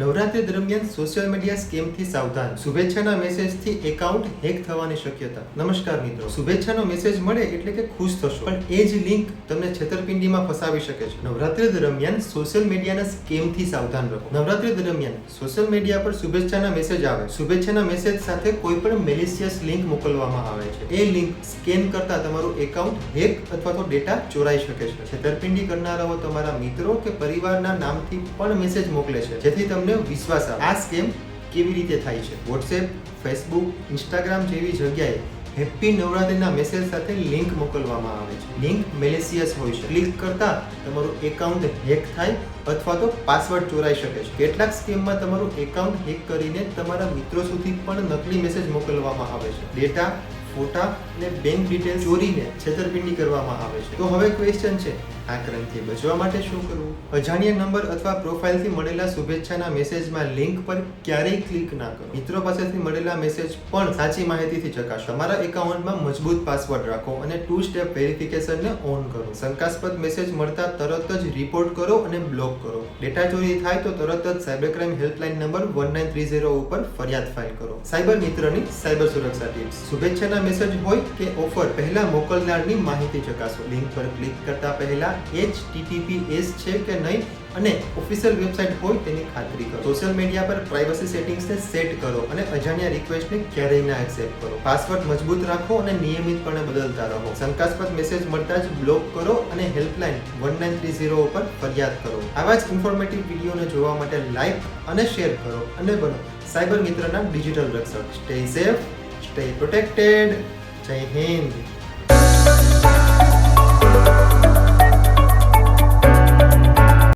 નવરાત્રી દરમિયાન social media સ્કેમથી સાવધાન. શુભેચ્છાના મેસેજથી account hack થવાની શક્યતા. નમસ્કાર મિત્રો. શુભેચ્છાનો મેસેજ મળે એટલે કે ખુશ થશો. પણ એ જ લિંક તમને છેતરપિંડીમાં ફસાવી શકે છે. નવરાત્રી દરમિયાન સોશિયલ મીડિયાના સ્કેમથી સાવધાન રહો. નવરાત્રી દરમિયાન સોશિયલ મીડિયા પર શુભેચ્છાના મેસેજ આવે. શુભેચ્છાના મેસેજ સાથે કોઈ પણ મેલિશિયસ લિંક મોકલવામાં આવે છે. એ લિંક સ્કેન કરતા તમારું એકાઉન્ટ હેક અથવા તો ડેટા ચોરાઈ શકે છે. છેતરપિંડી કરનારાઓ તમારા મિત્રો કે પરિવારના નામથી પણ મેસેજ મોકલે છે. જેથી તમને વિશ્વાસ આવે આ સ્કેમ કેવી રીતે થાય છે? વોટ્સએપ ફેસબુક ઇન્સ્ટાગ્રામ જેવી જગ્યાએ હેપી નવરાત્રીના મેસેજ સાથે લિંક મોકલવામાં આવે છે. લિંક મેલેસિયસ હોય છે. ક્લિક કરતા તમારું એકાઉન્ટ હેક થાય અથવા તો પાસવર્ડ ચોરાઈ શકે છે. કેટલાક સ્કીમમાં તમારું એકાઉન્ટ હેક કરીને તમારા મિત્રો સુધી પણ નકલી મેસેજ મોકલવામાં આવે છે. ડેટા ફોટા અને બેંક ડિટેલ્સ ચોરીને છેતરપિંડી કરવામાં આવે છે. તો હવે ક્વેશ્ચન છે, આ ક્રમથી બચવા માટે શું કરવું? અજાણ્યા નંબર અથવા પ્રોફાઇલથી મળેલા શુભેચ્છાના મેસેજમાં લિંક પર ક્યારેય ક્લિક ના કરો. મિત્રો પાસેથી મળેલા મેસેજ પણ સાચી માહિતીથી ચકાસો. તમારા એકાઉન્ટમાં મજબૂત પાસવર્ડ રાખો અને ટુ સ્ટેપ વેરિફિકેશનને ઓન કરો. શંકાસ્પદ મેસેજ મળતા તરત જ રિપોર્ટ કરો અને બ્લોક કરો. ડેટા ચોરી થાય તો તરત જ cyber crime helpline number one nine three zero ઉપર ફરિયાદ ફાઇલ કરો. સાયબર મિત્રની સાયબર સુરક્ષા ટિપ્સ શુભેચ્છાના મેસેજ હોય કે ઓફર પહેલા મોકલનારની માહિતી ચકાસો. લિંક પર ક્લિક કરતા પહેલા HTTPS છે કે નહીં અને ઓફિશિયલ વેબસાઇટ હોય તેની ખાતરી કરો. સોશિયલ મીડિયા પર પ્રાઇવસી સેટિંગ્સને સેટ કરો અને અજાણ્યા રિક્વેસ્ટને ક્યારેય ના એક્સેપ્ટ કરો. પાસવર્ડ મજબૂત રાખો અને નિયમિતપણે બદલતા રહો. શંકાસ્પદ મેસેજ મળતા જ બ્લોક કરો અને helpline one nine three zero ઉપર ફરિયાદ કરો. આવા જ ઇન્ફોર્મેટિવ વિડીયોને જોવા માટે લાઇક અને શેર કરો અને બનો. સાયબર મિત્રના ડિજિટલ રક્ષક. Stay safe Stay protected. Jai Hind.